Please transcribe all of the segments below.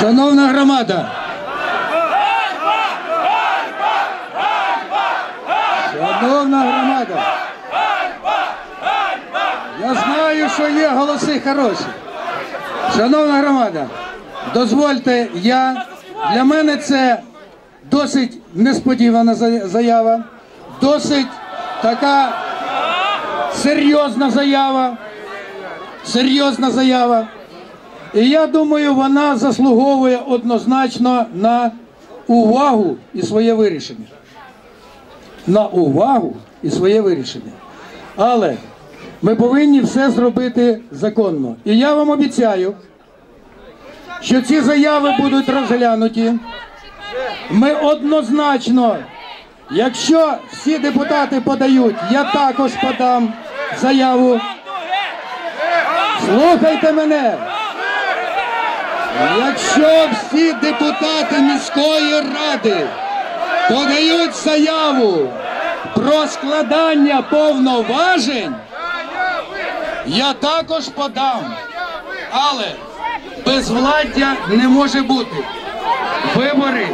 Шановна громада. Шановна громада. Я знаю, що є голоси хороші. Шановна громада, дозвольте, я для мене це досить несподівана за- заява, досить така серйозна заява. Серйозна заява. І я думаю, вона заслуговує однозначно на увагу і своє вирішення. На увагу і своє вирішення. Але ми повинні все зробити законно. І я вам обіцяю, що ці заяви будуть розглянуті. Ми однозначно, якщо всі депутати подають, я також подам заяву. Слухайте мене. Якщо всі депутати міської ради подають заяву про складання повноважень, я також подам. Але безвладдя не може бути. Вибори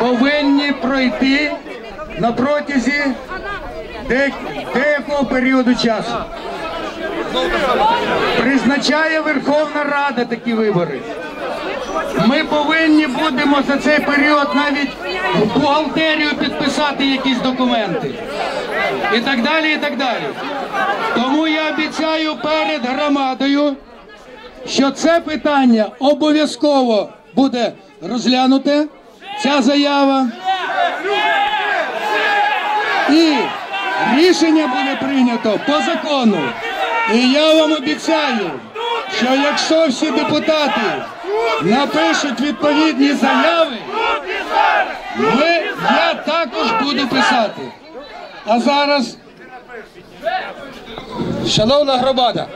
повинні пройти на протязі деякого періоду часу. Призначає Верховна Рада такі вибори. Ми повинні будемо за цей період навіть в бухгалтерію підписати якісь документи. І так далі, і так далі. Тому я обіцяю перед громадою, що це питання обов'язково буде розглянуте, ця заява. І рішення буде прийнято по закону. І я вам обіцяю, що якщо всі депутати напишуть відповідні заяви, ми, я також буду писати. А зараз Шановна громада,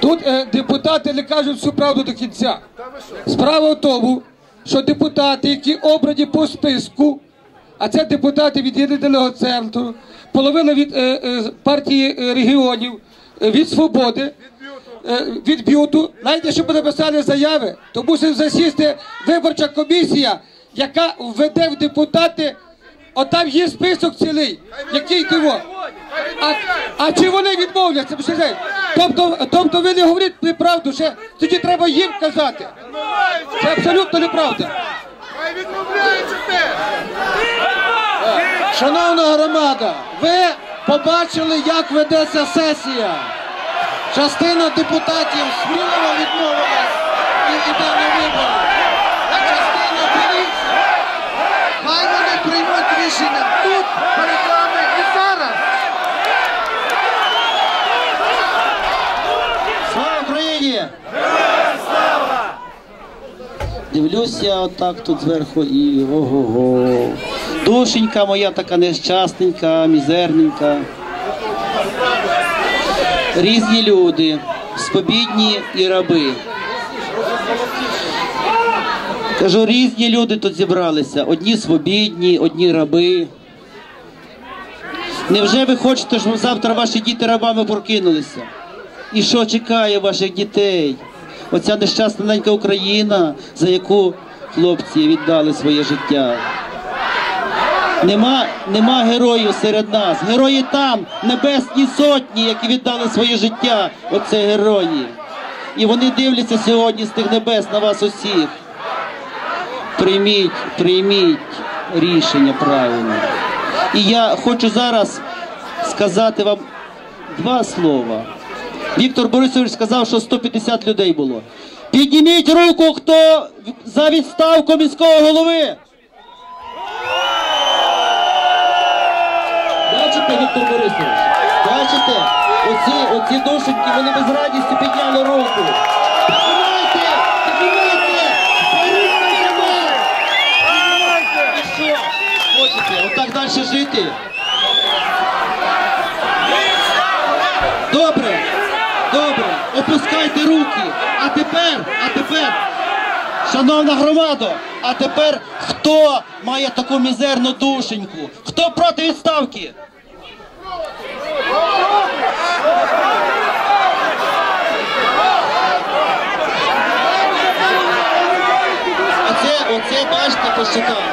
тут е, депутати не кажуть всю правду до кінця. Справа в тому, що депутати, які обрані по списку, а це депутати від єдиного центру, половина від е, е, партії регіонів, е, від свободи, від б'юту, навіть щоб написали заяви, то мусить засісти виборча комісія, яка введе в депутати. Отам є список цілий, який того. А, а чи вони відмовляться? Тобто, тобто ви не говорите неправду, ще тоді треба їм казати. Це абсолютно неправда. Шановна громада, ви побачили, як ведеться сесія. Частина депутатів сміливо відмовилась і йде на вибори. А частина дивіться. Хай вони приймуть рішення тут, перед вами і зараз. Слава Україні! Дивлюсь я отак тут зверху і ого-го. Душенька моя така нещасненька, мізерненька. Різні люди, спобідні і раби. Кажу, різні люди тут зібралися. Одні свобідні, одні раби. Невже ви хочете, щоб завтра ваші діти рабами прокинулися? І що чекає ваших дітей? Оця нещасна ненька Україна, за яку хлопці віддали своє життя. Нема, нема героїв серед нас. Герої там, небесні сотні, які віддали своє життя. Оце герої. І вони дивляться сьогодні з тих небес на вас усіх. Прийміть, прийміть рішення правильне. І я хочу зараз сказати вам два слова. Віктор Борисович сказав, що 150 людей було. Підніміть руку, хто за відставку міського голови. Бачите, Віктор Борисович? Бачите? Оці, оці душеньки, вони без радістю підняли руку. Піднімайте! Піднімайте! Беріть на! І що? Хочете отак далі жити? Добре, добре, опускайте руки. А тепер, а тепер, Шановна громада, а тепер хто має таку мізерну душеньку? Хто проти відставки? Оце, оце бачите, пощукав.